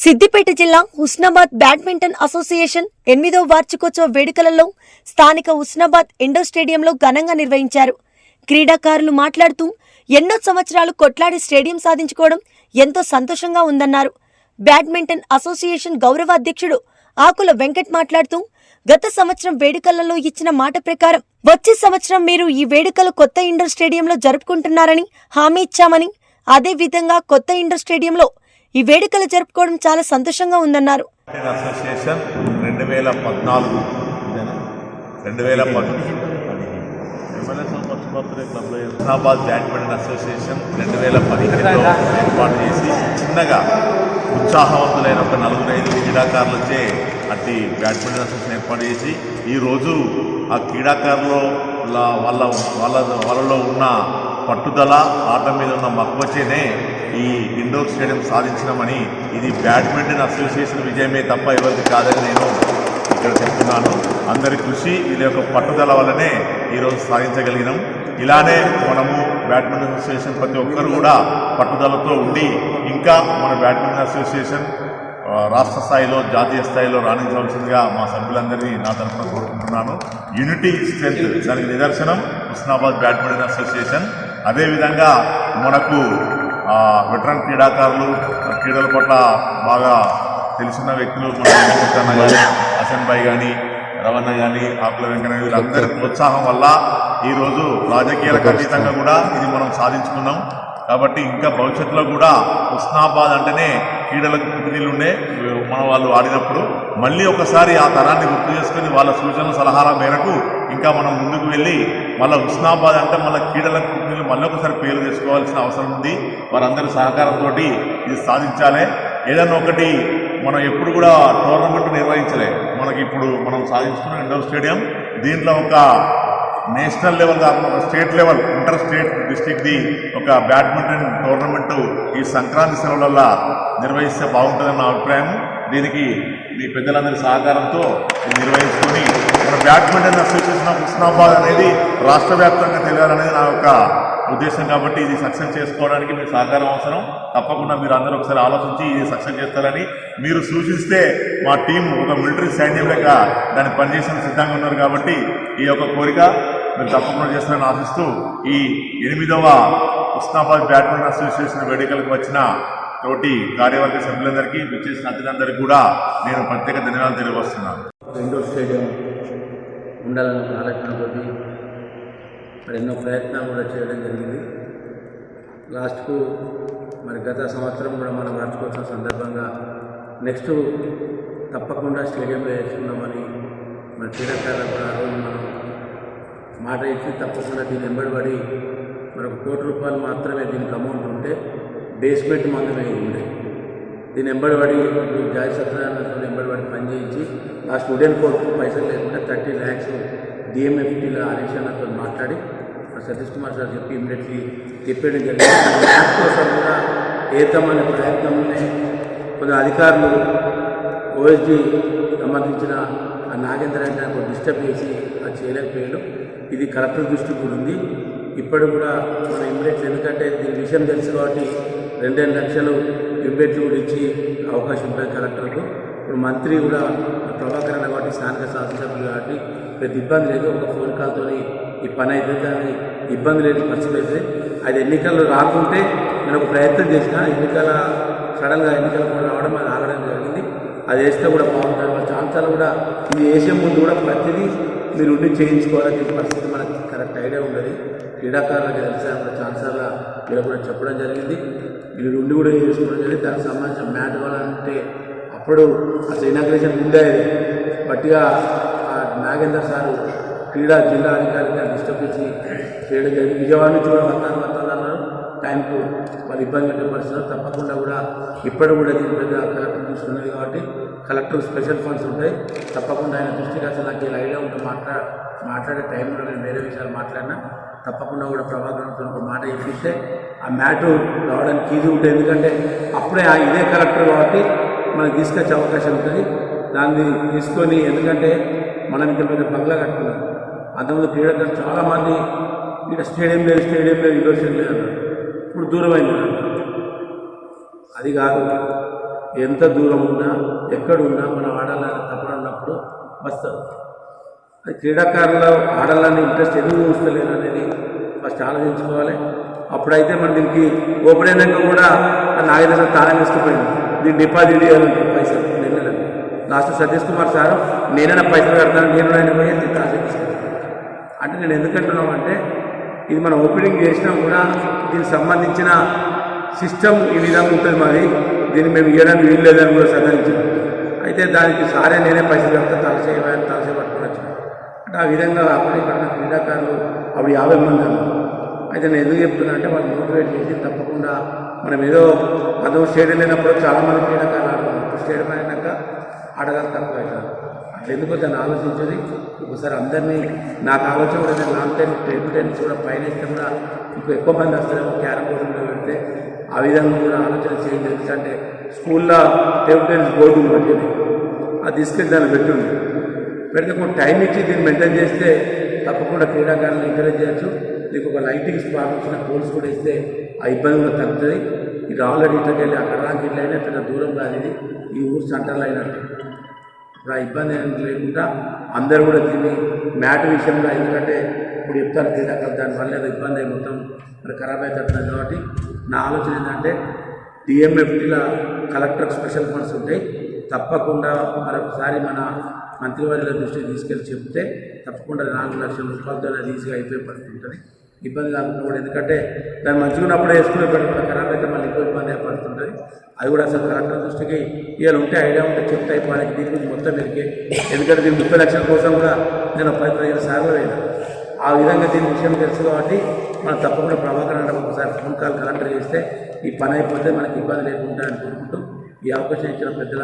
సిద్దిపేట జిల్లా Husnabad badminton association ఎనిమిదో వార్షికోత్సవ వేడుకలలో స్థానిక హుస్నాబాద్ ఇండోర్ స్టేడియంలో ఘనంగా నిర్వహించారు. క్రీడాకారులు మాట్లాడుతూ ఎన్నో సంవత్సరాలు కొట్లాడి స్టేడియం సాధించుకోవడం ఎంతో సంతోషంగా ఉందన్నారు. బ్యాడ్మింటన్ అసోసియేషన్ గౌరవ అధ్యక్షుడు ఆకుల వెంకట్ మాట్లాడుతూ గత సంవత్సరం వేడుకలలో ఇచ్చిన మాట ప్రకారం వచ్చే సంవత్సరం మీరు ఈ వేడుకలు కొత్త ఇండోర్ స్టేడియంలో జరుపుకుంటున్నారని హామీ ఇచ్చామని అదే విధంగా కొత్త ఇండోర్ స్టేడియంలో ఈ వేడుకలు జరుపుకోవడం చాలా సంతోషంగా ఉందన్నారు. అసోసియేషన్ రెండు వేల పద్నాలుగు రెండు వేల హుస్నాబాద్ బ్యాడ్మింటన్ అసోసియేషన్ రెండు వేల పదిహేనులో ఏర్పాటు చేసి చిన్నగా ఉత్సాహవంతులైన ఒక నలుగురు ఐదు క్రీడాకారులచే అట్టి బ్యాడ్మింటన్ అసోసియేషన్ ఏర్పాటు చేసి ఈరోజు ఆ క్రీడాకారుల వాళ్ళ వాళ్ళ వాళ్ళలో ఉన్న పట్టుదల ఆట మీద ఉన్న మక్కువచేనే ఈ ఇండోర్ స్టేడియం సాధించినామని ఇది బ్యాడ్మింటన్ అసోసియేషన్ విజయమే తప్ప ఎవరికి కాదని నేను ఇక్కడ చెప్తున్నాను. అందరి కృషి వీళ్ళ యొక్క పట్టుదల వల్లనే ఈరోజు సాధించగలిగినాం. ఇలానే మనము బ్యాడ్మింటన్ అసోసియేషన్ ప్రతి ఒక్కరు కూడా పట్టుదలతో ఉండి ఇంకా మన బ్యాడ్మింటన్ అసోసియేషన్ రాష్ట్ర స్థాయిలో జాతీయ స్థాయిలో రాణించవలసిందిగా మా సభ్యులందరినీ నా తరఫున కోరుకుంటున్నాను. యూనిటీ స్ట్రెంత్ దానికి నిదర్శనం హుస్నాబాద్ బ్యాడ్మింటన్ అసోసియేషన్. అదేవిధంగా మనకు వెటరన్ క్రీడాకారులు క్రీడల పట్ల బాగా తెలిసిన వ్యక్తులు మన వెంకటన్న కానీ హసన్ భాయ్ కానీ రవణ కానీ ఆకుల వెంకన్న వీళ్ళందరి ప్రోత్సాహం వల్ల ఈరోజు రాజకీయాలకు అతీతంగా కూడా ఇది మనం సాధించుకున్నాం. కాబట్టి ఇంకా భవిష్యత్తులో కూడా హుస్నాబాద్ అంటేనే క్రీడలకు పుట్టినీళ్ళుండే మన వాళ్ళు ఆడినప్పుడు మళ్ళీ ఒకసారి ఆ తరాన్ని గుర్తు చేసుకుని వాళ్ళ సూచనల సలహాల మేరకు ఇంకా మనం ముందుకు వెళ్ళి మళ్ళీ హుస్నాబాద్ అంటే మళ్ళీ క్రీడలకు మళ్ళొకసారి ఒకసారి పేరు తెచ్చుకోవాల్సిన అవసరం ఉంది. వారందరి సహకారంతో ఇది సాధించాలి. ఏదైనా ఒకటి మనం ఎప్పుడు కూడా టోర్నమెంట్ నిర్వహించలే. మనకి ఇప్పుడు మనం సాధించుకున్న ఇండోర్ స్టేడియం దీంట్లో ఒక నేషనల్ లెవెల్ కాకుండా స్టేట్ లెవెల్ ఇంటర్ స్టేట్ డిస్టిక్ది ఒక బ్యాడ్మింటన్ టోర్నమెంటు ఈ సంక్రాంతి సెలవులలో నిర్వహిస్తే బాగుంటుందని నా అభిప్రాయం. దీనికి మీ పెద్దలందరి సహకారంతో నిర్వహించుకొని మన బ్యాడ్మింటన్ అసోసియేషన్ ఆఫ్ హుస్నాబాద్ అనేది రాష్ట్ర వ్యాప్తంగా తెలియాలనేది నా యొక్క ఉద్దేశం కాబట్టి ఇది సక్సెస్ చేసుకోవడానికి మీ సహకారం అవసరం. తప్పకుండా మీరు అందరూ ఒకసారి ఆలోచించి ఇది సక్సెస్ చేస్తారని మీరు సూచిస్తే మా టీం ఒక మిలిటరీ సైన్యం లెక్క దాన్ని పనిచేసిన సిద్ధంగా ఉన్నారు కాబట్టి ఈ యొక్క కోరిక మీరు తప్పకుండా చేస్తారని ఆశిస్తూ ఈ ఎనిమిదవ ఉస్నాబాద్ బ్యాడ్మింటన్ అసోసియేషన్ వేడుకలకు వచ్చిన తోటి కార్యవర్గ సభ్యులందరికీ విచ్చేసిన అతిథులందరికీ కూడా నేను ప్రత్యేక ధన్యవాదాలు తెలియవస్తున్నాను ఇండోర్ స్టేడియం ఉండాలన్న ఆలోచనతోటి మరి ఎన్నో ప్రయత్నాలు కూడా చేయడం జరిగింది. లాస్ట్కు మరి గత సంవత్సరం కూడా మనం వార్చుకోవాల్సిన సందర్భంగా నెక్స్ట్ తప్పకుండా స్టేడియంలో వేసుకుందామని మన క్రీడాకారులకు కూడా ఆ రోజు మనం మాట ఇచ్చి తప్పకుండా దీన్ని వెంబడిపడి మరి ఒక కోటి రూపాయలు మాత్రమే దీనికి అమౌంట్ ఉంటే బేస్మెంట్ మాత్రమే ఉండే. దీని వెంబడిపడి జాయి సత్యనారాయణ వెంబడిపడి పనిచేయించి ఆ స్టూడెంట్ కోర్టు పైసలు లేకుండా థర్టీ ల్యాక్స్ డిఎంఎఫ్టీలో హరీష్ అన్నతో మాట్లాడి మా సతీష్ కుమార్ సార్ చెప్పి ఇమ్మీడియట్లీ తిప్పేయడం జరిగింది. కోసం కూడా ఏతమనే ప్రయత్నంలోనే కొంత అధికారులు ఓఎస్డి సంబంధించిన ఆ నాగేంద్ర అంటే నాకు డిస్టర్బ్ చేసి అది చేయలేకపోయాడు. ఇది కలెక్టర్ దృష్టి కూడా ఉంది. ఇప్పుడు కూడా మన ఇమ్మీడియట్ ఎందుకంటే దీని విషయం తెలుసు కాబట్టి రెండేళ్ళు లక్షలు ఇమ్మీడియట్లు కూడా ఇచ్చి అవకాశం ఉంటుంది కలెక్టర్కు. ఇప్పుడు మంత్రి కూడా ప్రభాకరణ కాబట్టి స్థానిక శాసనసభ్యులు కాబట్టి పెద్ద ఇబ్బంది లేదు. ఒక ఫోన్ కాల్తో ఈ పని అయితే దాన్ని ఇబ్బంది లేని పరిస్థితి అయితే అది ఎన్నికలు రాకుంటే నేను ఒక ప్రయత్నం చేసిన. ఎన్నికల సడన్గా ఎన్నికలు కూడా రావడం అది ఆగడం జరిగింది. అది వేస్తే కూడా బాగుంటుంది. మన ఛాన్సాలు కూడా ఇది వేసే ముందు కూడా ప్రతిదీ మీరు ఉండి చేయించుకోవాలని పరిస్థితి మనకి కరెక్ట్ ఐడియా ఉండదు. క్రీడాకారులకు తెలిసే కూడా ఛాన్సాల మీరు కూడా చెప్పడం జరిగింది. మీరు ఉండి కూడా చేసుకోవడం జరిగింది. దానికి సంబంధించిన మ్యాట్ వాళ్ళంటే అప్పుడు అసలు ఇనాగ్రేషన్ ముందే బట్టిగా క్రీడా జిల్లా అధికారిగా డిస్టర్బ్ చేసి చేయడం జరిగింది. విజయవాడ నుంచి కూడా వస్తాను వస్తాను అన్నారు. టైంకు వాళ్ళు ఇబ్బంది పెట్టే పరిస్థితులు తప్పకుండా కూడా ఇప్పుడు కూడా దీని మీద కలెక్టర్ దృష్టి ఉన్నది కాబట్టి కలెక్టర్ స్పెషల్ ఫండ్స్ ఉంటాయి. తప్పకుండా ఆయన దృష్టికి అసలు నాకు ఇలా ఐడియా ఉంటే మాట్లా మాట్లాడే టైంలో నేను వేరే విషయాలు మాట్లాడినా. తప్పకుండా కూడా ప్రభాకరంతో ఒక మాట ఇప్పిస్తే ఆ మ్యాటు రావడానికి ఈజీ ఉంటుంది ఎందుకంటే అప్పుడే ఆ ఇదే కలెక్టర్ కాబట్టి మనకు తీసుకొచ్చే అవకాశం ఉంటుంది. దాన్ని తీసుకొని ఎందుకంటే మనం ఇక్కడ పెద్ద బంగ్లా కట్టుకున్నాం. అంతకుముందు క్రీడాకారులు చాలామంది ఇక్కడ స్టేడియం లేదు స్టేడియం లేదు ఇండోర్ లేదు ఇప్పుడు దూరం అయింది అది కాదు. ఎంత దూరం ఉన్నా ఎక్కడున్నా మనం ఆడాలని తప్పన ఉన్నప్పుడు వస్తారు. అది క్రీడాకారులు ఆడాలని ఇంట్రెస్ట్ ఎందుకు చూస్తలేదు అనేది ఫస్ట్ ఆలోచించుకోవాలి. అప్పుడైతే మన దీనికి ఓపెన్ అయినాక కూడా నాగేంద్ర తాళం వేసుకుపోయింది. దీన్ని డిపాజిట్ చేయాలంటే పైసలు. నిన్న లాస్ట్ సతీష్ కుమార్ సార్ నేనైనా పైసలు కడతాను నేను ఆయన పోయి తాళం అంటే నేను ఎందుకంటున్నాం అంటే ఇది మనం ఓపెనింగ్ చేసినా కూడా దీనికి సంబంధించిన సిస్టమ్ ఈ విధంగా ఉంటుంది మరి. దీన్ని మేము ఇవ్వడానికి వీలు లేదని కూడా సదరించాం అయితే దానికి సారే నేనే పైసలు అంతా తలసే తలసే పట్టుకోవచ్చు అంటే ఆ విధంగా అప్పుడు ఇక్కడ క్రీడాకారులు అవి యాభై మంది అన్నారు. అయితే నేను ఎందుకు చెప్తున్నా అంటే వాళ్ళు మోటివేట్ చేసి తప్పకుండా మనం ఏదో అదో స్టేడియం లేనప్పుడు చాలామంది క్రీడాకారులు ఆడుతున్నాం ఇప్పుడు స్టేడియం అయినాక ఆడగారు తక్కువ అట్లా ఎందుకో దాన్ని ఆలోచించేది? ఒకసారి అందరినీ నాకు ఆలోచన కూడా లాంగ్ టైం టేబుల్ టెన్నిస్ కూడా పైన కూడా ఇప్పుడు ఎక్కువ మంది వస్తారేమో క్యారమ్ బోర్డు పెడితే ఆ విధంగా కూడా ఆలోచన చేయండి. ఎందుకంటే స్కూల్లో టేబుల్ టెన్నిస్ బోర్డు ఉంది అది తీసుకెళ్ళి దాన్ని పెట్టింది పెడితే కొంచెం టైం ఇచ్చి దీన్ని మెయింటైన్ చేస్తే తప్పకుండా క్రీడాకారులను ఎంకరేజ్ చేయొచ్చు. మీకు ఒక లైటింగ్ స్పాట్ వచ్చిన పోల్స్ కూడా ఇస్తే ఆ ఇబ్బంది కూడా తగ్గుతుంది. ఇది ఆల్రెడీ ఇట్లకి వెళ్ళి అక్కడ దానికి ఇట్లా అయినా పెద్ద దూరం కాదు ఇది. ఈ ఊరు సెంటర్లో అయినట్టు. ఇప్పుడు ఆ ఇబ్బంది ఏం లేకుండా అందరూ కూడా దీన్ని మ్యాట్ విషయంలో ఎందుకంటే ఇప్పుడు చెప్తారు క్రీడాకారులు దానివల్ల ఏదో ఇబ్బంది అయి మొత్తం మరి ఖరాబ్ అవుతుంది కాబట్టి నా ఆలోచన ఏంటంటే డిఎంఎఫ్టీల కలెక్టర్ స్పెషల్ ఫండ్స్ ఉంటాయి. తప్పకుండా మరొకసారి మన మంత్రివర్యుల దృష్టికి తీసుకెళ్ళి చెప్తే తప్పకుండా నాలుగు లక్షల రూపాయలతో అది ఈజీగా అయిపోయే పరిస్థితి ఉంటుంది. ఇబ్బంది కాకుండా కూడా ఎందుకంటే దాన్ని మంచిగా ఉన్నప్పుడే వేసుకునే పెట్టుకున్న ఖరాబ్ అయితే మళ్ళీ ఎక్కువ ఇబ్బంది ఉంటుంది. అది కూడా అసలు కరెక్ట్ దృష్టికి. ఇవాళ ఉంటే ఐడియా ఉంటే చెప్తే అయిపోయి దీని గురించి మొత్తం మెరికే. ఎందుకంటే దీని ముప్పై లక్షల కోసం కూడా నేను పది పదిహేను సార్లు అయినా ఆ విధంగా దీని విషయం తెలుసు కాబట్టి మనం తప్పకుండా ప్రభాకర్ అంటే ఒకసారి ఫోన్ కాల్ కలెక్టర్ చేస్తే ఈ పని అయిపోతే మనకి ఇబ్బంది లేకుండా అని కోరుకుంటూ ఈ అవకాశం ఇచ్చిన పెద్దల